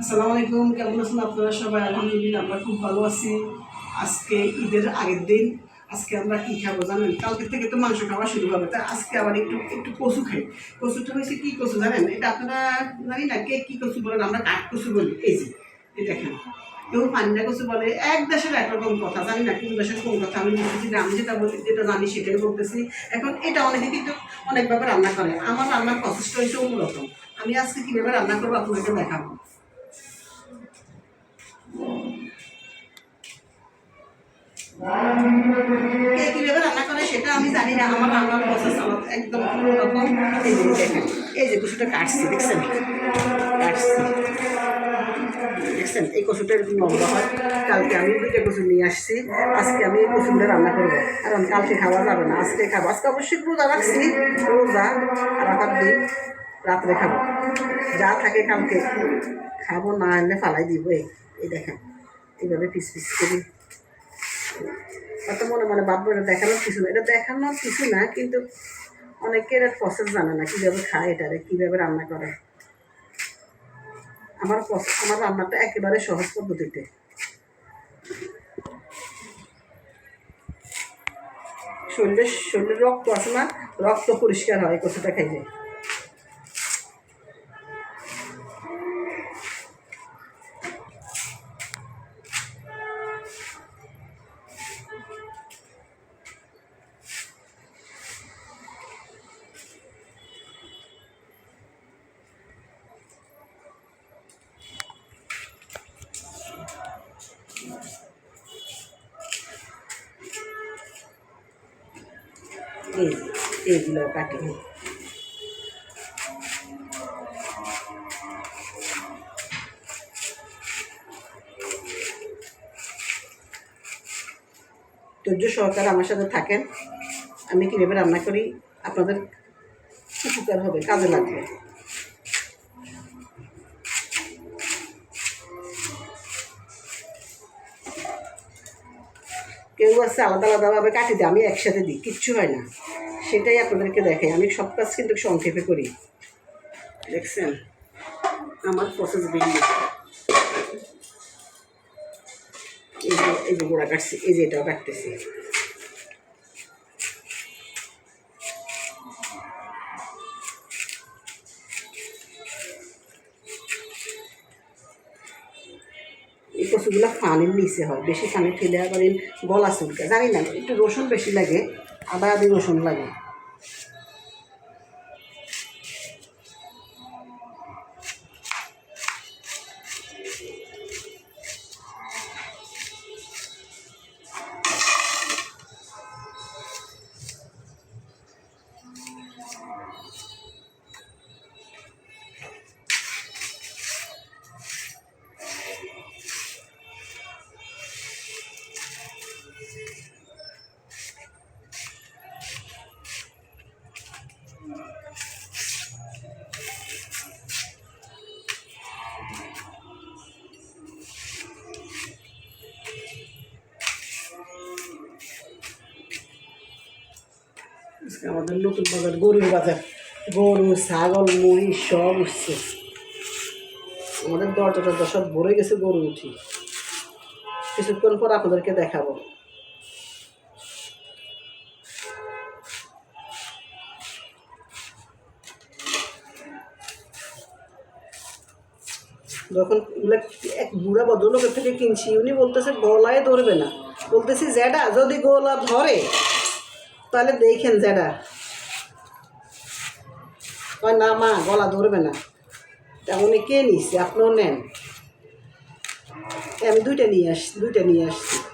আসসালামু আলাইকুম, কেমন আছেন আপনারা সবাই? আলহামদুলিল্লাহ আমরা খুব ভালো আছি। আজকে ঈদের আগের দিন। আজকে আমরা কী খাব জানেন? কালকে থেকে তো মাংস খাওয়া শুরু হবে। তাই আজকে আবার একটু একটু কচু খাই। কচুটা হয়েছে কী কচু জানেন? এটা আপনারা জানি না কে কী কচু বলেন, আমরা কাঠ কচু বলি। এই যে, এই দেখেন। কেউ পান্ডা কচু বলে, এক দেশের একরকম কথা, জানি না কোন দেশের কোন কথা, আমি বলতেছি যে আমি যেটা বলি, যেটা জানি সেটাই বলতেছি। এখন এটা অনেকে কিন্তু অনেকভাবে রান্না করে। আমার রান্নার প্রসেসটা হয়েছে অন্যরকম। আমি আজকে কীভাবে রান্না করব আপনাকে দেখাবো। সেটা আমি জানি না, আমার রান্নার প্রসেস একদম অন্যরকম এই যে দেখেন, এই যে কচুটা কাটছি, দেখছেন? কাটছি। দেখছেন? এই এরকম লম্বা হয়। কালকে আমি দুইটা কচু নিয়ে আসছি, আজকে আমি এই কচুটা রান্না করব। কারণ কালকে খাওয়া যাবে না, আজকে খাব। আজকে অবশ্যই রোজা রাখছি, রোজা রাখার দিন, রাত্রে খাব। যা থাকে কালকে, খাব না এলে ফালাই দিব এই দেখেন। এইভাবে পিস পিস করি অত মনে মনে ভাববো, এটা দেখানোর কিছু না। এটা দেখানোর কিছু না, কিন্তু অনেকে অনেকের প্রসেস জানে না কীভাবে খায় এটারে, কীভাবে রান্না করে। আমার আমার রান্নাটা একেবারে সহজ পদ্ধতিতে। শরীরের শরীরের রক্ত আছে না, রক্ত পরিষ্কার হয় কচুটা খাইলে। এই এইগুলো কাটি ধৈর্য সহকারে আমার সাথে থাকেন। আমি কীভাবে রান্না করি? আপনাদের উপকার হবে? কাজে লাগবে। কেউ আছে, আলাদা আলাদাভাবে কাটি দিই আমি একসাথে দিই, কিচ্ছু হয় না। সেটাই আপনাদেরকে দেখাই, আমি সব কাজ কিন্তু সংক্ষেপে করি। দেখছেন? আমার প্রসেস ভিন্ন এই যে এই যে গোড়া কাটছি, এই যে এটাও কাটতেছি। কচুগুলো পানির নিচে হয়। বেশি পানি ফেলে আবার গলা চুলকে। জানি না, একটু রসুন বেশি লাগে, আদা আদি রসুন লাগে। আজকে আমাদের নতুন বাজার, গরুর বাজার। গরু, ছাগল, মহিষ, সব উঠছে। আমাদের দরজা টরজা সব ভরে গেছে গরু উঠি। কিছুক্ষণ পর আপনাদেরকে দেখাবো। যখন এক বুড়া ভদ্রলোকের থেকে কিনছি, উনি বলতেছে, গলায় ধরবে না। বলতেছি, জ্যাডা, যদি গলা ধরে তাহলে দেখেন যেটা। কয়, না মা, গলা ধরবে না। তা উনি কে নিচ্ছে আপনিও নেন। আমি দুইটা নিয়ে আসছি দুইটা নিয়ে আসছি।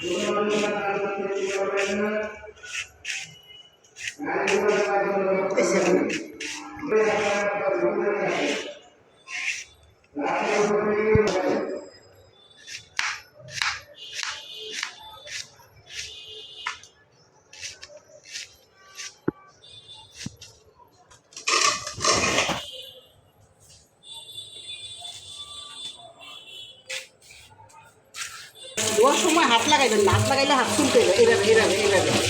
Thank you. দেওয়ার সময় হাত লাগাইবেন না। হাত লাগাইলে হাত তুলতে হবে এভাবে এভাবে এভাবে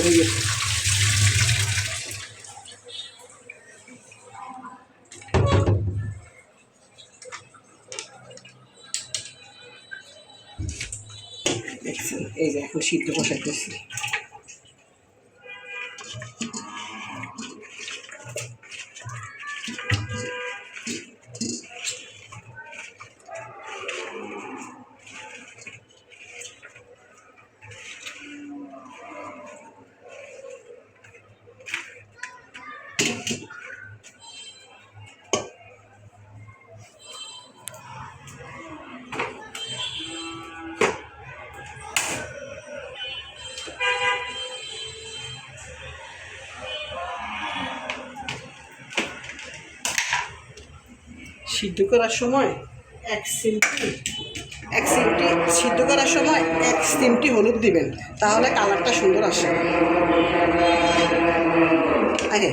হয়ে এই যে এখন সিদ্ধ বসাইতেছি সিদ্ধ করার সময় এক সিমটি এক সিমটি সিদ্ধ করার সময় এক সিমটি হলুদ দিবেন, তাহলে কালারটা সুন্দর আসে। আরে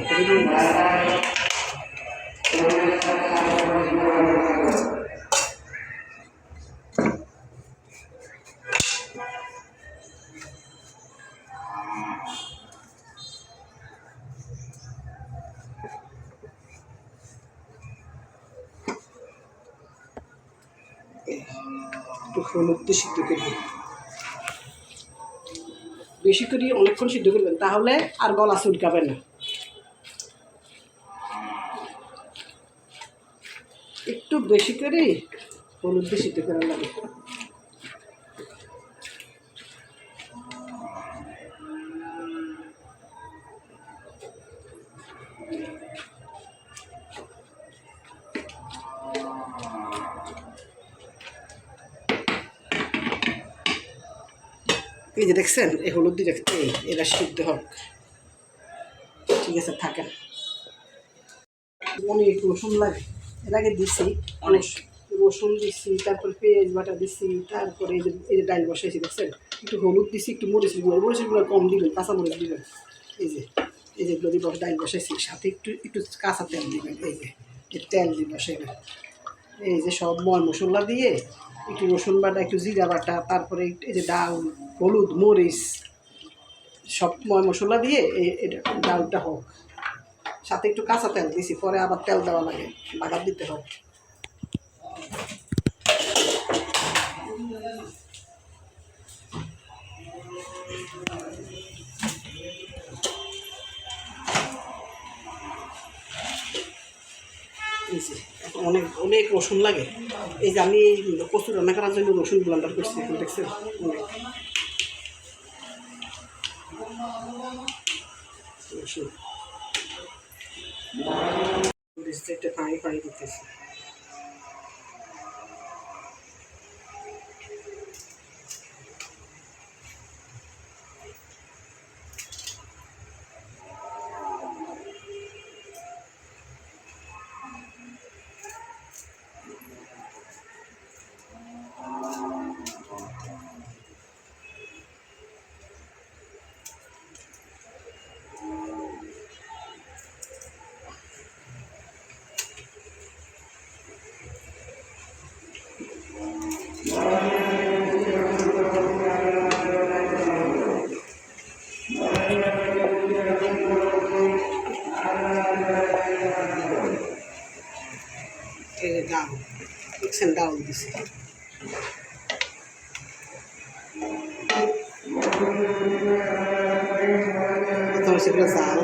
হলুদ সিদ্ধ করবেন। বেশি করে অনেকক্ষণ সিদ্ধ করবেন, তাহলে আর গলা চুলকাবে না। একটু বেশি করে হলুদ দিয়ে সিদ্ধ করার লাগে। যে দেখছেন, এই হলুদ দিয়ে দেখতে এরা সিদ্ধ হোক ঠিক আছে, থাকেন। অনেক রসুন লাগে। এর আগে দিছি, অনেক রসুন দিছি, তারপর পেঁয়াজ বাটা দিছি, তারপরে এই যে এই যে ডাল বসাইছি, দেখছেন? একটু হলুদ দিছি, একটু মরিচ গুঁড়ো, মরিচের গুঁড়ো কম দিবেন কাঁচা মরিচ দিবেন। এই যে এই যে বস- ডাল বসাইছি, সাথে একটু একটু কাঁচা তেল দিবেন, এই যে তেল দিয়ে বসাইবেন। এই যে সব ময় মশলা দিয়ে, একটু রসুন বাটা, একটু জিরা বাটা, তারপরে এই যে ডাল হলুদ, মরিচ, সব মশলা দিয়ে এটা ডালটা হোক। সাথে একটু কাঁচা তেল দিছি, পরে আবার তেল দেওয়া লাগে, বাগার দিতে এখন অনেক অনেক রসুন লাগে। এই যে আমি কচুর রান্না করার জন্য রসুন ব্লান্ডার করছি দেখছেন? অনেক। মরিচটা একটু পানি পানি দিতেছি। এই যে ডাল দেখছেন ডাল দিছি প্রথমে সেগুলো জাল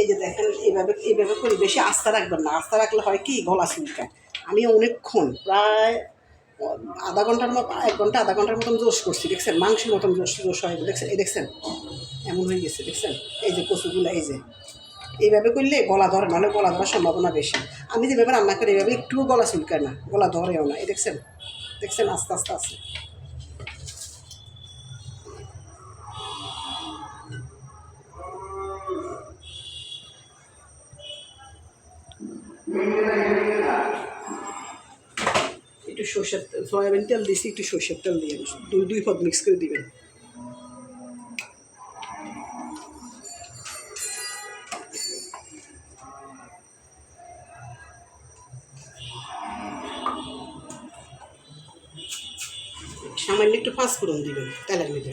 এই যে দেখেন এইভাবে এইভাবে করি বেশি আস্থা রাখবেন না। আস্থা রাখলে হয় কি? গলা চুলকায় আমি অনেকক্ষণ প্রায় আধা ঘণ্টার মতো, এক ঘণ্টা, আধা ঘণ্টার মতন জোশ করছি, দেখছেন? মাংসের মতন জোশ জোশ হয় দেখছেন? এই দেখছেন? এমন হয়ে গেছে, দেখছেন? এই যে কচুগুলো, এই যে। এইভাবে করলে গলা ধরে মানে গলা ধরার সম্ভাবনা বেশি। আমি যেভাবে রান্না করি এইভাবে একটুও গলা চুলকায় না, গলা ধরেও না। এই দেখছেন? দেখছেন? আস্তে আস্তে আস্তে। একটু সর্ষের সয়াবিন তেল দিছি, একটু সর্ষের তেল দিয়ে দুই দুই পদ মিক্স করে দিবেন। সামান্য একটু পাঁচ ফোড়ন দিবেন, তেলের মধ্যে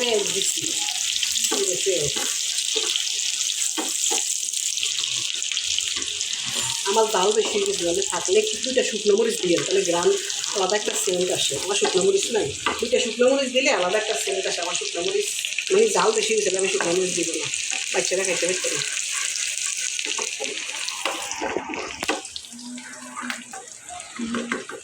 পেঁয়াজ দিচ্ছি পেঁয়াজ আমার ডাল বেশি গেছে থাকলে দুইটা শুকনো মরিচ দিয়ে তাহলে গ্রাম আলাদা একটা সেন্ট আসে। আমার শুকনো মরিচ নাই। দুইটা শুকনো মরিচ দিলে আলাদা একটা সেন্ট আসে। আমার শুকনো মরিচ মানে জাল বেশি হয়েছে, আমি শুকনো মরিচ দিব না। বাচ্চারা খাইতে পারতে না। এদিকে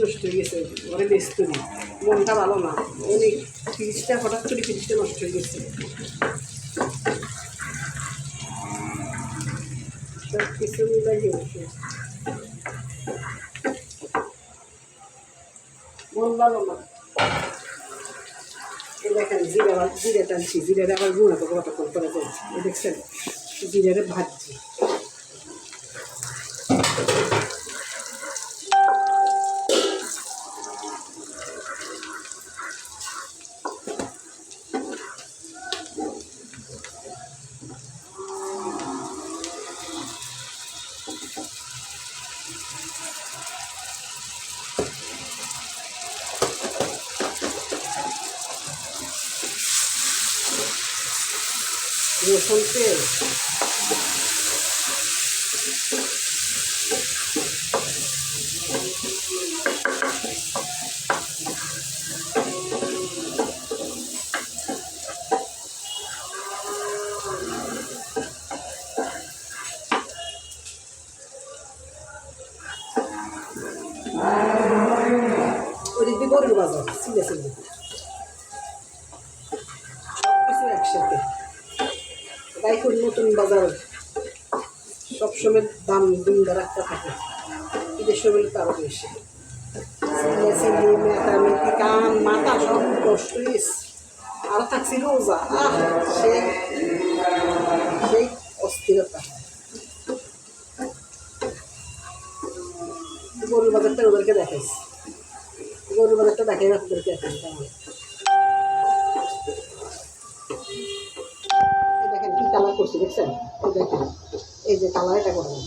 নষ্ট হয়ে গেছে, ঘরে ব্যস্ত নেই, মনটা ভালো না। অনেক ফ্রিজটা হঠাৎ করে ফ্রিজটা নষ্ট হয়ে গেছে। সব কিছু মিলাই মন ভালো না। দেখেন, জিরা জিরা টানছি জিরাটা আবার গুঁড়ো তো কতক্ষণ করে যায়। দেখছেন, জিরাটা ভাজছি। রসুন তেল ওদিক দিয়ে গরুর বাজার সিলে সিলে সব কিছু একসাথে রাইখুন নতুন বাজার সবসময় দাম দুমদার একটা থাকে। ঈদের সময় তো আরও বেশি কান মাথা সব কষ্ট আর থাকছি রোজা। সেই সেই অস্থিরতা। গরুর বাজারটা ওদেরকে দেখাইছি। গরুর বাজারটা দেখাই না ওদেরকে দেখাই কালার করছি, দেখছেন? দেখেন, এই যে কালার এটা করবেন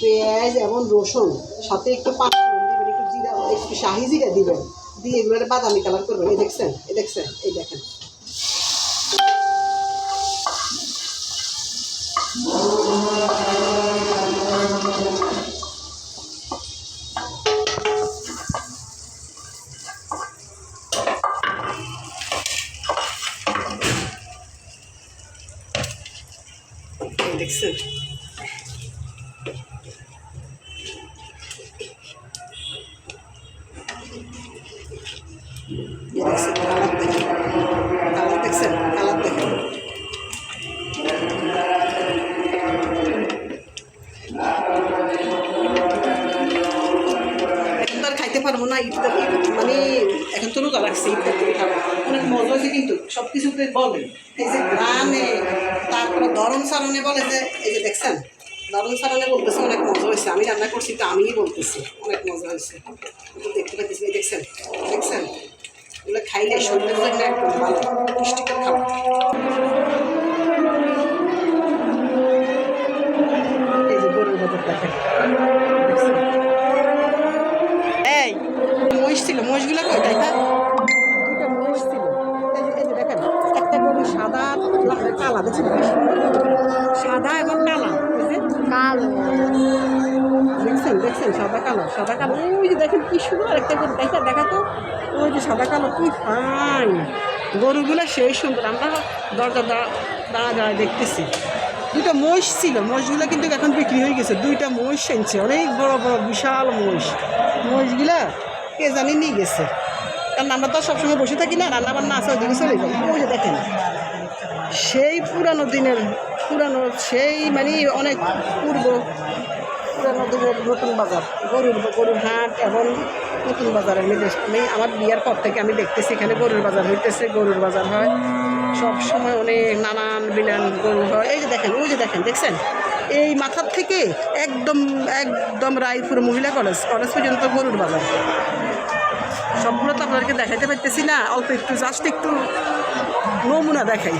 পেঁয়াজ এবং রসুন, সাথে একটু পাঁচ একটু জিরা, একটু শাহি জিরা দিবেন, দিয়ে এগুলো বাদামি কালার করবেন। এই দেখছেন এই দেখছেন, এই দেখেন। দেখছেন কালার দেখছেন কালার না ইট মানে এখন তো রোজা রাখছি ইট দেখছেন কালার দেখেন যে বলে এই যে গ্রামে তারপরে ধরন সারণে বলে যে এই যে দেখছেন ধরন সারণে বলতেছে অনেক মজা হয়েছে। আমি রান্না করছি তো আমিই বলতেছি অনেক মজা হয়েছে। দেখতে পাচ্ছি এই দেখছেন দেখছেন এগুলো খাইলে শরীরের জন্য একদম ভালো পুষ্টিকর খাবার। এই যে গরুর বাজার দেখেন এই মহিষ ছিল মহিষগুলো কই কালা গরুগুলো। সাদা এবং কালা কালো। দেখছেন দেখছেন সাদা কালো সাদা কালো ওই যে দেখেন কি সুন্দর একটা গরু দেখা দেখা তো ওই যে সাদা কালো কি ফাইন গরুগুলো সেই সুন্দর আমরা দরজা দাঁড়া দাঁড়া দেখতেছি। দুইটা মহিষ ছিল মহিষগুলো কিন্তু এখন বিক্রি হয়ে গেছে। দুইটা মহিষ এনেছে অনেক বড় বড় বিশাল মহিষ। মহিষগুলা কে জানি নিয়ে গেছে। কারণ আমরা তো সবসময় বসে থাকি না রান্না বান্না আছে ওইদিকে চলে যাই। ওই দেখেন। সেই পুরানো দিনের, পুরানো সেই মানে অনেক পূর্ব, পুরানো দিনের নতুন বাজার, গরুর গরুর হাট এবং নতুন বাজার আমি আমি আমার বিয়ার পর থেকে আমি দেখতেছি এখানে গরুর বাজার হইতেছে, গরুর বাজার হয়। সব সময় অনেক নানান বিলান গরু হয়। এই যে দেখেন, ওই যে দেখেন, দেখছেন? এই মাথার থেকে একদম একদম রায়পুর মহিলা কলেজ কলেজ পর্যন্ত গরুর বাজার। সবগুলো তো আপনাদেরকে দেখাইতে পারতেছি না, অল্প একটু জাস্ট একটু নমুনা দেখাই।